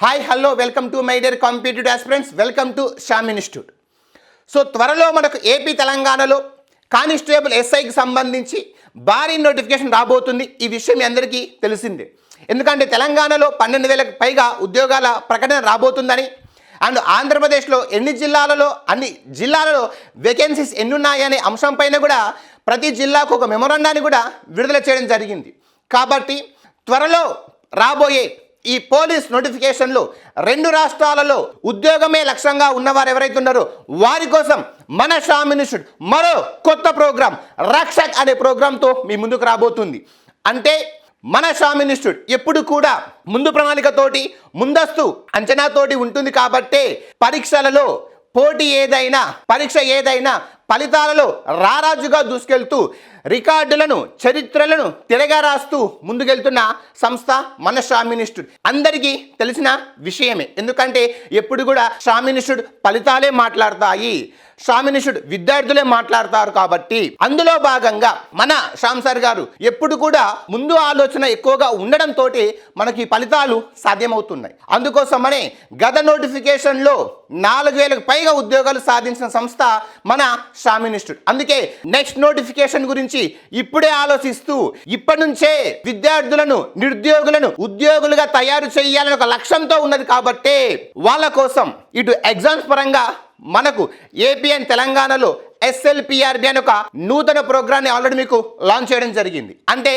Hi hello welcome to my dear competitive aspirants welcome to Shyam institute so త్వరలో మనకు AP తెలంగాణలో constable ఎస్ఐకి సంబంధించి భారీ నోటిఫికేషన్ రాబోతుంది. ఈ విషయం మీ అందరికీ తెలిసిందే. ఎందుకంటే తెలంగాణలో పన్నెండు వేలకు పైగా ఉద్యోగాల ప్రకటన రాబోతుందని అండ్ ఆంధ్రప్రదేశ్లో ఎన్ని జిల్లాలలో అన్ని జిల్లాలలో వేకెన్సీస్ ఎన్నున్నాయనే అంశంపైన కూడా ప్రతి జిల్లాకు ఒక మెమొరండాన్ని కూడా విడుదల చేయడం జరిగింది. కాబట్టి త్వరలో రాబోయే ఈ పోలీస్ నోటిఫికేషన్లో రెండు రాష్ట్రాలలో ఉద్యోగమే లక్ష్యంగా ఉన్నవారు ఎవరైతే ఉన్నారో వారి కోసం మన షామినిషుడ్ మరో కొత్త ప్రోగ్రాం రక్షక్ అనే ప్రోగ్రాంతో మీ ముందుకు రాబోతుంది. అంటే మన షామినిస్టుడ్ ఎప్పుడు కూడా ముందు ప్రణాళికతోటి ముందస్తు అంచనాతోటి ఉంటుంది కాబట్టే పరీక్షలలో పోటీ ఏదైనా పరీక్ష ఏదైనా ఫలితాలలో రారాజుగా దూసుకెళ్తూ రికార్డులను చరిత్రలను తిరగా రాస్తూ ముందుకెళ్తున్న సంస్థ మన షామ్ అందరికీ తెలిసిన విషయమే. ఎందుకంటే ఎప్పుడు కూడా షామ్ ఫలితాలే మాట్లాడతాయి. శ్రామినిషుడు విద్యార్థులే మాట్లాడతారు కాబట్టి అందులో భాగంగా మన శ్యామ్ సార్ గారు ఎప్పుడు కూడా ముందు ఆలోచన ఎక్కువగా ఉండడంతో మనకి ఫలితాలు సాధ్యమవుతున్నాయి. అందుకోసమనే గత నోటిఫికేషన్లో నాలుగు వేలకు పైగా ఉద్యోగాలు సాధించిన సంస్థ మన షామ్ ఇన్స్టిట్యూట్ అందుకే నెక్స్ట్ నోటిఫికేషన్ గురించి ఇప్పుడే ఆలోచిస్తూ ఇప్పటి నుంచే విద్యార్థులను నిరుద్యోగులను ఉద్యోగులుగా తయారు చేయాలని ఒక లక్ష్యంతో ఉన్నది కాబట్టి వాళ్ళ కోసం ఇటు ఎగ్జామ్స్ పరంగా మనకు ఏపీఎన్ తెలంగాణలో ఎస్ఎల్పిఆర్బి అనే ఒక నూతన ప్రోగ్రామ్ని ఆల్రెడీ మీకు లాంచ్ చేయడం జరిగింది. అంటే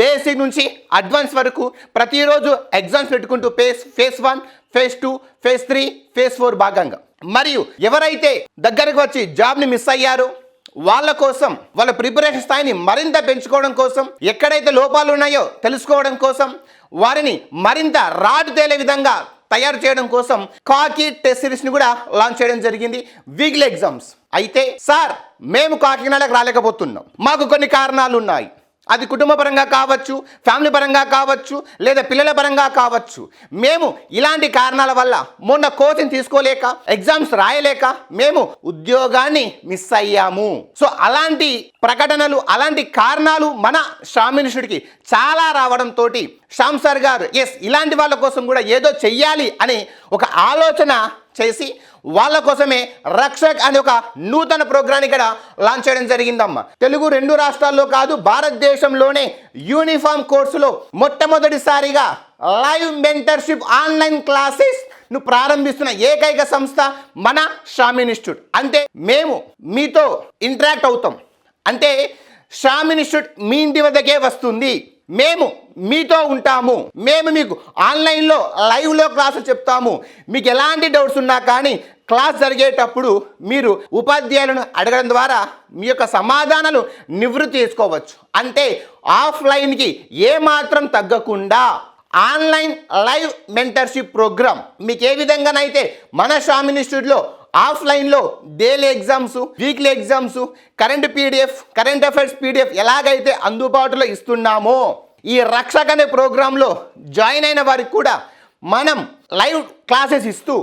బేసిక్ నుంచి అడ్వాన్స్ వరకు ప్రతిరోజు ఎగ్జామ్స్ పెట్టుకుంటూ phase phase one phase two phase three phase four భాగంగా. మరియు ఎవరైతే దగ్గరకు వచ్చి జాబ్ని మిస్ అయ్యారో వాళ్ళ కోసం వాళ్ళ ప్రిపరేషన్ స్థాయిని మరింత పెంచుకోవడం కోసం ఎక్కడైతే లోపాలు ఉన్నాయో తెలుసుకోవడం కోసం వారిని మరింత రాటు తేలే విధంగా తయారు చేయడం కోసం కాకి టెస్ట్ సిరీస్ని కూడా లాంచ్ చేయడం జరిగింది. Weekly exams. అయితే సార్ మేము కాకినాడకు రాలేకపోతున్నాం. మాకు కొన్ని కారణాలు ఉన్నాయి. అది కుటుంబ పరంగా కావచ్చు ఫ్యామిలీ పరంగా కావచ్చు లేదా పిల్లల పరంగా కావచ్చు. మేము ఇలాంటి కారణాల వల్ల మొన్న కోచింగ్ తీసుకోలేక ఎగ్జామ్స్ రాయలేక మేము ఉద్యోగాన్ని మిస్ అయ్యాము. సో అలాంటి ప్రకటనలు అలాంటి కారణాలు మన శ్రామినుషుడికి చాలా రావడంతో శ్యామ్ సార్ గారు ఎస్ ఇలాంటి వాళ్ళ కోసం కూడా ఏదో చెయ్యాలి అని ఒక ఆలోచన చేసి వాళ్ళ కోసమే రక్షక్ అనే ఒక నూతన ప్రోగ్రాన్ని ఇక్కడ లాంచ్ చేయడం జరిగిందమ్మా. తెలుగు రెండు రాష్ట్రాల్లో కాదు భారతదేశంలోనే యూనిఫామ్ కోర్సులో మొట్టమొదటిసారిగా లైవ్ మెంటర్షిప్ ఆన్లైన్ క్లాసెస్ను ప్రారంభిస్తున్న ఏకైక సంస్థ మన షామ్ ఇన్స్టిట్యూట్. అంటే మేము మీతో ఇంటరాక్ట్ అవుతాం. అంటే షామ్ ఇన్స్టిట్యూట్ మీ ఇంటి వద్దకే వస్తుంది. మేము మీతో ఉంటాము. మేము మీకు ఆన్లైన్లో లైవ్లో క్లాసులు చెప్తాము. మీకు ఎలాంటి డౌట్స్ ఉన్నా కానీ క్లాస్ జరిగేటప్పుడు మీరు ఉపాధ్యాయులను అడగడం ద్వారా మీ యొక్క సమాధానాలు నివృత్తి చేసుకోవచ్చు. అంటే ఆఫ్లైన్కి ఏమాత్రం తగ్గకుండా ఆన్లైన్ లైవ్ మెంటర్షిప్ ప్రోగ్రామ్ మీకు ఏ విధంగానైతే మన స్వామి ఇన్స్టిట్యూట్లో ఆఫ్లైన్లో daily exams weekly exams current PDF current affairs PDF ఎలాగైతే అందుబాటులో ఇస్తున్నామో ఈ రక్షక్ అనే ప్రోగ్రాంలో జాయిన్ అయిన వారికి కూడా మనం లైవ్ క్లాసెస్ ఇస్తూ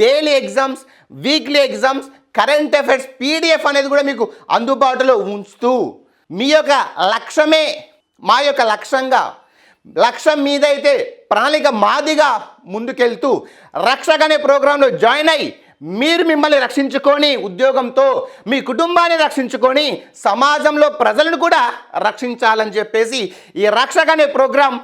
daily exams weekly exams current affairs PDF అనేది కూడా మీకు అందుబాటులో ఉంచుతూ మీ యొక్క లక్ష్యమే మా యొక్క లక్ష్యంగా లక్ష్యం మీదైతే ప్రణాళిక మాదిగా ముందుకెళ్తూ రక్షక్ అనే ప్రోగ్రాంలో జాయిన్ అయ్యి మీరు మిమ్మల్ని రక్షించుకొని ఉద్యోగంతో మీ కుటుంబాన్ని రక్షించుకొని సమాజంలో ప్రజలను కూడా రక్షించాలని చెప్పేసి ఈ రక్షకనే ప్రోగ్రాం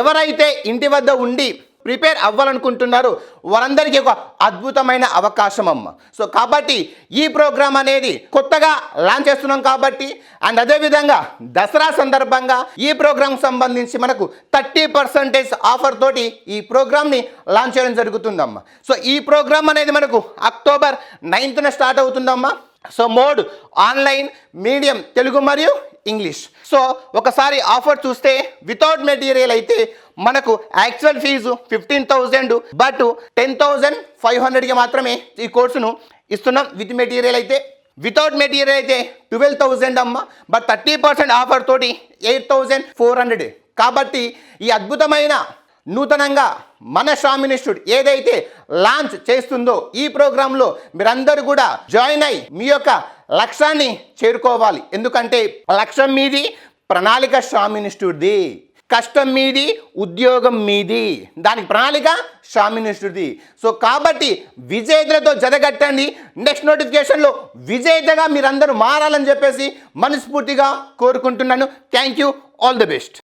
ఎవరైతే ఇంటి వద్ద ఉండి ప్రిపేర్ అవ్వాలనుకుంటున్నారు. వారందరికీ ఒక అద్భుతమైన అవకాశం అమ్మ. సో కాబట్టి ఈ ప్రోగ్రామ్ అనేది కొత్తగా లాంచ్ చేస్తున్నాం కాబట్టి అండ్ అదేవిధంగా దసరా సందర్భంగా ఈ ప్రోగ్రామ్ సంబంధించి మనకు థర్టీ పర్సెంటేజ్ ఆఫర్ తోటి ఈ ప్రోగ్రామ్ని లాంచ్ చేయడం జరుగుతుందమ్మా. సో ఈ ప్రోగ్రామ్ అనేది మనకు అక్టోబర్ నైన్త్న స్టార్ట్ అవుతుందమ్మా. So mode online medium Telugu మరియు ఇంగ్లీష్. సో ఒకసారి ఆఫర్ చూస్తే వితౌట్ మెటీరియల్ అయితే మనకు actual fee fifteen thousand but ten thousand five హండ్రెడ్కి మాత్రమే ఈ కోర్సును ఇస్తున్నాం. విత్ మెటీరియల్ అయితే వితౌట్ మెటీరియల్ అయితే ట్వెల్వ్ థౌజండ్ అమ్మ బట్ థర్టీ పర్సెంట్ ఆఫర్ తోటి ఎయిట్ థౌజండ్ ఫోర్ హండ్రెడ్. కాబట్టి ఈ అద్భుతమైన నూతనంగా మన షామ్ ఇన్స్టిట్యూట్ ఏదైతే లాంచ్ చేస్తుందో ఈ ప్రోగ్రాంలో మీరందరూ కూడా జాయిన్ అయ్యి మీ యొక్క లక్ష్యాన్ని చేరుకోవాలి. ఎందుకంటే లక్ష్యం మీది ప్రణాళిక షామ్ ఇన్స్టిట్యూట్ది కష్టం మీది ఉద్యోగం మీది. దానికి ప్రణాళిక షామినిస్టుది సో కాబట్టి విజేతలతో జరగట్టండి నెక్స్ట్ నోటిఫికేషన్లో విజేతగా మీరందరూ మారాలని చెప్పేసి మనస్ఫూర్తిగా కోరుకుంటున్నాను. Thank you. All the best.